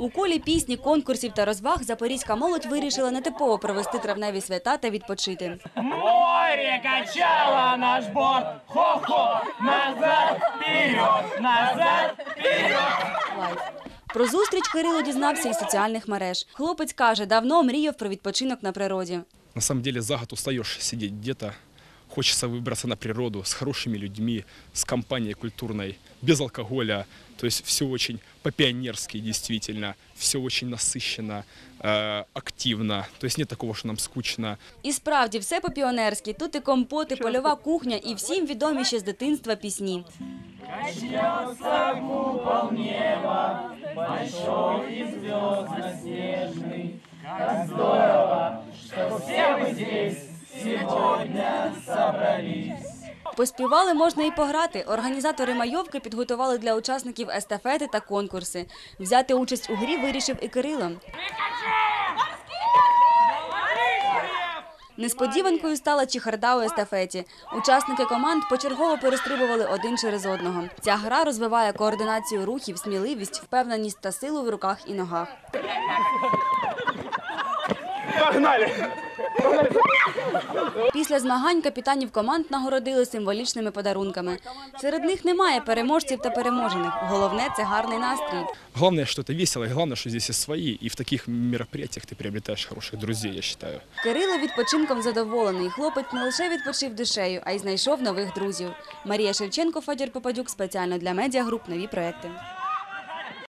У колі пісні, конкурсів та розваг запорізька молодь вирішила нетипово провести травневі свята та відпочити. Море качало наш борт, хо-хо, назад, вперед, назад, Лайф. Про зустріч Кирило дізнався із соціальних мереж. Хлопець каже, давно мріяв про відпочинок на природі. На самом деле за год устаешь сидеть где-то. Хочется выбраться на природу с хорошими людьми, с компанией культурной, без алкоголя. То есть все очень по-пионерски действительно, все очень насыщенно, э, активно. То есть нет такого, что нам скучно. І справді все по-піонерськи. Тут і компоти, польова кухня і всім відомі ще з дитинства пісні. Поспівали можна і пограти. Організатори майовки підготували для учасників естафети та конкурси. Взяти участь у грі вирішив і Кирило. Несподіванкою стала чехарда у естафеті. Учасники команд почергово перестрибували один через одного. Ця гра розвиває координацію рухів, сміливість, впевненість та силу в руках і ногах. Після змагань капітанів команд нагородили символічними подарунками. Серед них немає переможців та переможених. Головне це гарний настрій. Главное, что это весело, и главное, что здесь и свои. И в таких мероприятиях ты приобретаешь хороших друзей, я считаю. Кирило відпочинком задоволений. Хлопець не лише відпочив душею, а й знайшов нових друзів. Марія Шевченко, Федір Попадюк спеціально для медіагруп нові проекти.